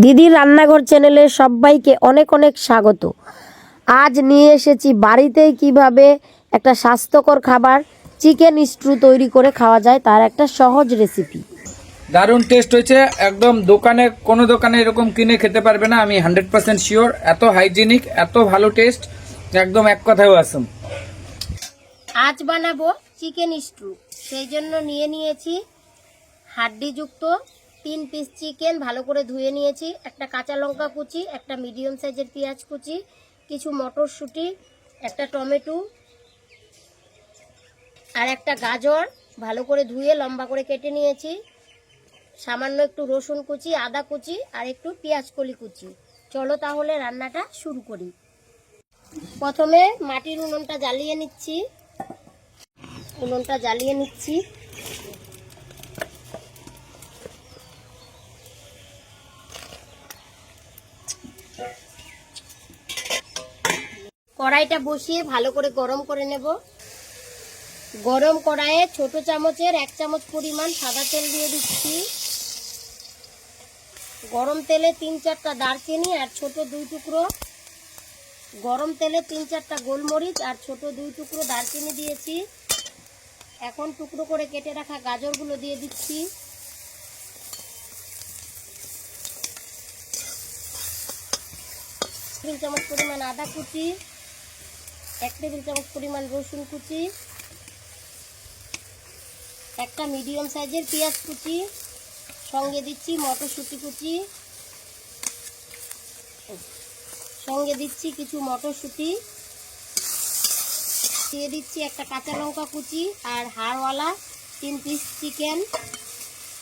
দিদির রান্নাঘর চ্যানেলে সবাইকে অনেক অনেক স্বাগত। আজ নিয়ে এসেছি বাড়িতেই কীভাবে একটা স্বাস্থ্যকর খাবার চিকেন স্ট্রু তৈরি করে খাওয়া যায় তার একটা সহজ রেসিপি দারুণ টেস্ট হয়েছে। একদম দোকানে কোনো দোকানে এরকম কিনে খেতে পারবে না আমি হান্ড্রেড পার্সেন্ট শিওর এত হাইজিনিক এত ভালো টেস্ট একদম এক কথায় আসুন আজ বানাবো চিকেন স্ট্রু সেই জন্য নিয়ে নিয়েছি হাড্ডিযুক্ত তিন পিস চিকেন ভালো করে ধুয়ে নিয়েছি, একটা কাঁচা লঙ্কা কুচি, একটা মিডিয়াম সাইজের পেঁয়াজ কুচি, কিছু মটরশুঁটি, একটা টমেটো, আর একটা গাজর ভালো করে ধুয়ে লম্বা করে কেটে নিয়েছি, সামান্য একটু রসুন কুচি, আদা কুচি, আর একটু পেঁয়াজ কলি কুচি। চলো তাহলে রান্নাটা শুরু করি। প্রথমে মাটির উনুনটা জ্বালিয়ে নিচ্ছি। উনুনটা জ্বালিয়ে নিচ্ছি। কড়াইটা বসিয়ে ভালো করে গরম করে নেব। গরম কড়াইয়ে ছোট চামচের এক চামচ পরিমাণ সাদা তেল দিয়ে দিচ্ছি। গরম তেলে তিন চারটা দারচিনি আর ছোট দুই টুকরো, গরম তেলে তিন চারটা গোলমরিচ আর ছোট দুই টুকরো দারচিনি দিয়েছি। এখন টুকরো করে কেটে রাখা গাজরগুলো দিয়ে দিচ্ছি। টেবিল চামচ পরিমাণ আদা কুচি এক টেবিল চামচ পরিমাণ রসুন কুচি, একটা মিডিয়াম সাইজের পেঁয়াজ কুচি, সঙ্গে দিচ্ছি মটরশুঁটি কুচি, সঙ্গে দিচ্ছি কিছু মটরশুঁটি, দিয়ে দিচ্ছি একটা কাঁচা লঙ্কা কুচি আর হাড়ওয়ালা তিন পিস চিকেন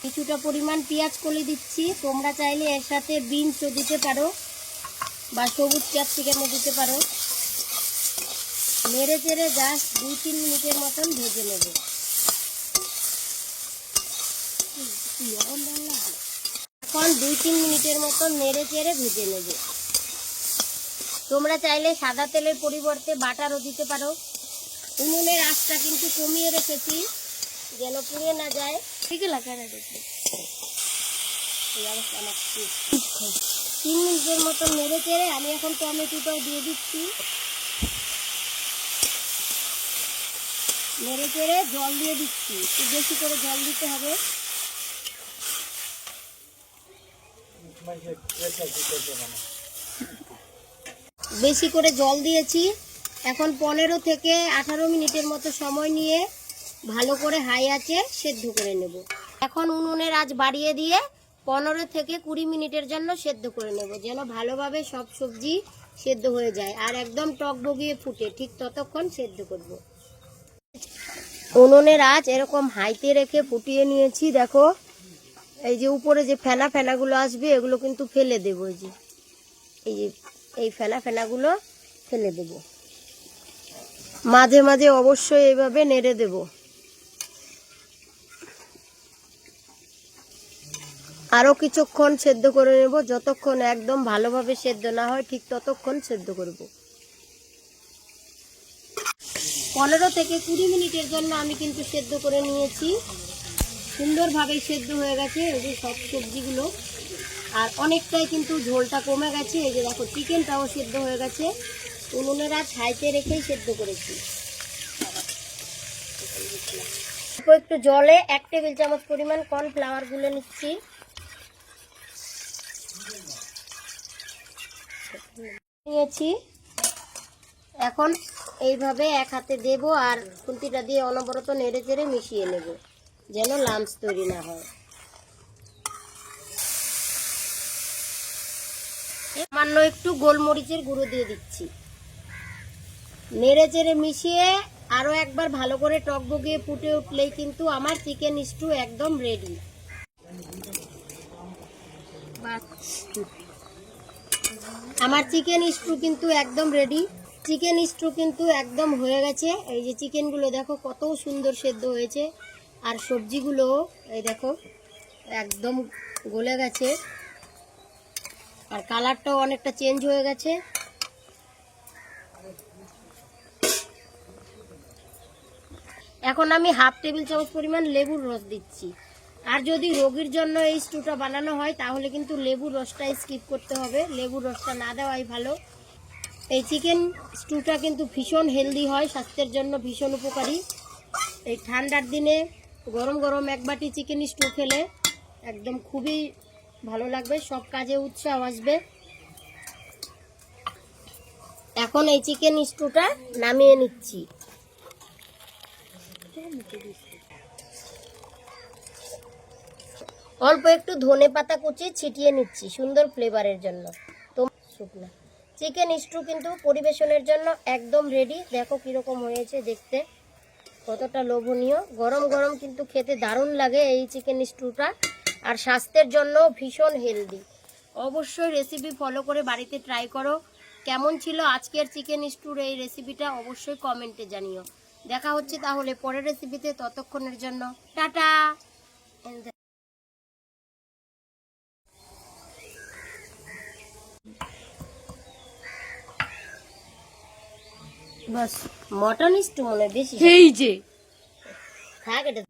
কিছুটা পরিমাণ পেঁয়াজ কলি দিচ্ছি। তোমরা চাইলে এর সাথে বিনসও দিতে পারো বা সবুজ ক্যাপসিকামও দিতে পারো। নেড়ে চেড়ে জাস্ট দুই তিন মিনিটের মতন ভেজে নেবে। এখন দুই তিন মিনিটের মতন নেড়ে চেড়ে ভেজে নেবে। তোমরা চাইলে সাদা তেলের পরিবর্তে বাটারও দিতে পারো। উনুনের আঁচটা কিন্তু কমিয়ে রেখেছি যেন পুড়ে না যায়। ঠিক লাগে দেখি। তিন মিনিটের মতন নেড়ে চেড়ে আমি এখন টমেটোটাও দিয়ে দিচ্ছি। নেড়ে চেড়ে জল দিয়ে দিচ্ছি। একটু বেশি করে জল দিতে হবে। বেশি করে জল দিয়েছি। এখন পনেরো থেকে আঠারো মিনিটের মতো সময় নিয়ে ভালো করে হাই আছে সেদ্ধ করে নেব। এখন উনুনের আজ বাড়িয়ে দিয়ে পনেরো থেকে কুড়ি মিনিটের জন্য সেদ্ধ করে নেব, যেন ভালোভাবে সব সবজি সেদ্ধ হয়ে যায়। আর একদম টক বগিয়ে ফুটে, ঠিক ততক্ষণ সেদ্ধ করব। উনুনের আজ এরকম হাইতে রেখে ফুটিয়ে নিয়েছি, দেখো। এই যে উপরে যে ফেনা ফেনাগুলো আসবে, এগুলো কিন্তু ফেলে দেবো এই যে। এই যে, এই ফেনা ফেনাগুলো ফেলে দেব। মাঝে মাঝে অবশ্যই এইভাবে নেড়ে দেব। আরও কিছুক্ষণ সেদ্ধ করে নেব, যতক্ষণ একদম ভালোভাবে সেদ্ধ না হয়, ঠিক ততক্ষণ সেদ্ধ করব। পনেরো থেকে কুড়ি মিনিটের জন্য আমি কিন্তু সেদ্ধ করে নিয়েছি। সুন্দরভাবে সেদ্ধ হয়ে গেছে, এই যে সব সবজিগুলো। আর অনেকটাই কিন্তু ঝোলটা কমে গেছে, এই যে দেখো চিকেনটাও সেদ্ধ হয়ে গেছে। উনুনের ছাইতে রেখেই সেদ্ধ করেছি। একটু জলে এক টেবিল চামচ পরিমাণ কর্নফ্লাওয়ার গুলে নিচ্ছি। নিয়েছি। এখন এইভাবে এক হাতে দেব আর খুন্তিটা দিয়ে অনবরত নেড়ে চেড়ে মিশিয়ে নেব, যেন লামস তৈরি না হয়। সামান্য একটু গোলমরিচের গুঁড়ো দিয়ে দিচ্ছি। নেড়ে চেড়ে মিশিয়ে আরও একবার ভালো করে টক বগিয়ে ফুটে উঠলেই কিন্তু আমার চিকেন স্টু একদম রেডি আমার চিকেন স্টু কিন্তু একদম রেডি চিকেন স্টু কিন্তু একদম হয়ে গেছে। এই যে চিকেনগুলো দেখো, কত সুন্দর সেদ্ধ হয়েছে। আর সবজিগুলো, এই দেখো, একদম গলে গেছে। আর কালারটাও অনেকটা চেঞ্জ হয়ে গেছে। এখন আমি হাফ টেবিল চামচ পরিমাণ লেবুর রস দিচ্ছি। আর যদি রোগীর জন্য এই স্টুটা বানানো হয়, তাহলে কিন্তু লেবুর রসটা স্কিপ করতে হবে। লেবুর রসটা না দেওয়াই ভালো। এই চিকেন স্টুটা কিন্তু ভীষণ হেলদি হয়, স্বাস্থ্যের জন্য ভীষণ উপকারী। এই ঠান্ডার দিনে গরম গরম এক বাটি চিকেন স্টু খেলে একদম খুবই ভালো লাগবে, সব কাজে উৎসাহ আসবে। এখন এই চিকেন স্টুটা নামিয়ে নিচ্ছি। অল্প একটু ধনে পাতা কুচি ছিটিয়ে নিচ্ছি, সুন্দর ফ্লেভারের জন্য। তো শুকনো। চিকেন স্টু কিন্তু পরিবেশনের জন্য একদম রেডি দেখো কীরকম হয়েছে দেখতে। কতটা লোভনীয়। গরম গরম কিন্তু খেতে দারুণ লাগে এই চিকেন স্টুটা আর স্বাস্থ্যের জন্য ভীষণ হেলদি অবশ্যই রেসিপি ফলো করে বাড়িতে ট্রাই করো। কেমন ছিল আজকের চিকেন স্টুর এই রেসিপিটা অবশ্যই কমেন্টে জানিও। দেখা হচ্ছে তাহলে পরের রেসিপিতে ততক্ষণের জন্য টাটা। বাস মটন ইস্টু মনে হয় বেশি এই যে। এটা